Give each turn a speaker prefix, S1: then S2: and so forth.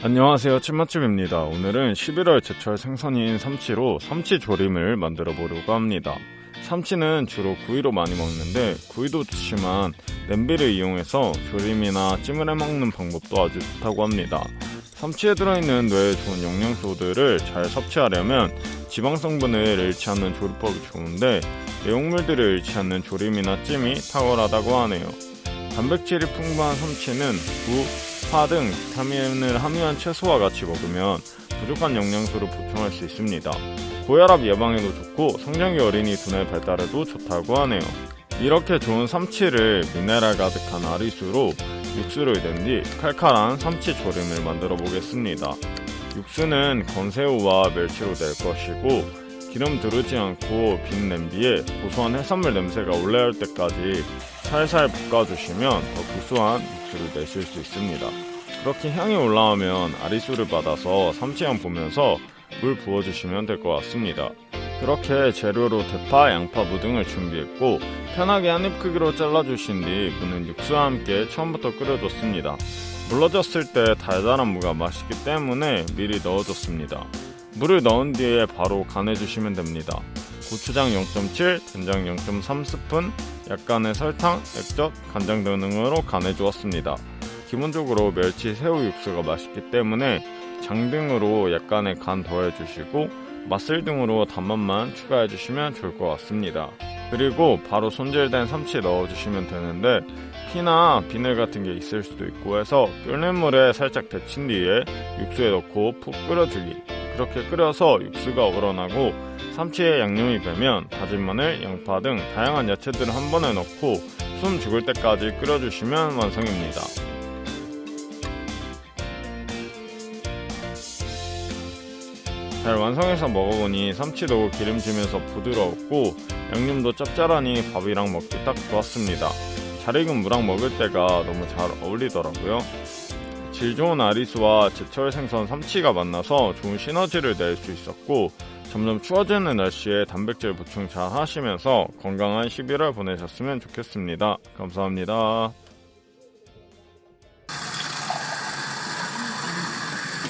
S1: 안녕하세요. 찐맛집입니다. 오늘은 11월 제철 생선인 삼치로 삼치 조림을 만들어 보려고 합니다. 삼치는 주로 구이로 많이 먹는데 구이도 좋지만 냄비를 이용해서 조림이나 찜을 해 먹는 방법도 아주 좋다고 합니다. 삼치에 들어있는 뇌에 좋은 영양소들을 잘 섭취하려면 지방 성분을 잃지 않는 조리법이 좋은데 내용물들을 잃지 않는 조림이나 찜이 탁월하다고 하네요. 단백질이 풍부한 삼치는 무, 파 등 비타민을 함유한 채소와 같이 먹으면 부족한 영양소를 보충할 수 있습니다. 고혈압 예방에도 좋고 성장기 어린이 두뇌 발달에도 좋다고 하네요. 이렇게 좋은 삼치를 미네랄 가득한 아리수로 육수를 낸 뒤 칼칼한 삼치 조림을 만들어 보겠습니다. 육수는 건새우와 멸치로 낼 것이고 기름 두르지 않고 빈 냄비에 고소한 해산물 냄새가 올라올 때까지 살살 볶아주시면 더 구수한 육수를 내실 수 있습니다. 그렇게 향이 올라오면 아리수를 받아서 삼치향 보면서 물 부어주시면 될 것 같습니다. 그렇게 재료로 대파, 양파, 무 등을 준비했고 편하게 한입 크기로 잘라주신 뒤 무는 육수와 함께 처음부터 끓여줬습니다. 물러졌을 때 달달한 무가 맛있기 때문에 미리 넣어줬습니다. 물을 넣은 뒤에 바로 간해주시면 됩니다. 고추장 0.7, 된장 0.3스푼, 약간의 설탕, 액젓, 간장 등으로 간해 주었습니다. 기본적으로 멸치 새우 육수가 맛있기 때문에 장 등으로 약간의 간 더해 주시고 맛술 등으로 단맛만 추가해 주시면 좋을 것 같습니다. 그리고 바로 손질된 삼치 넣어주시면 되는데 피나 비늘 같은 게 있을 수도 있고 해서 끓는 물에 살짝 데친 뒤에 육수에 넣고 푹 끓여주기 그렇게 끓여서 육수가 우러나고 삼치에 양념이 배면 다진 마늘, 양파 등 다양한 야채들을 한 번에 넣고 숨 죽을 때까지 끓여주시면 완성입니다. 잘 완성해서 먹어보니 삼치도 기름지면서 부드러웠고 양념도 짭짤하니 밥이랑 먹기 딱 좋았습니다. 잘 익은 무랑 먹을 때가 너무 잘 어울리더라고요. 질 좋은 아리수와 제철 생선 삼치가 만나서 좋은 시너지를 낼 수 있었고 점점 추워지는 날씨에 단백질 보충 잘 하시면서 건강한 11월 보내셨으면 좋겠습니다. 감사합니다.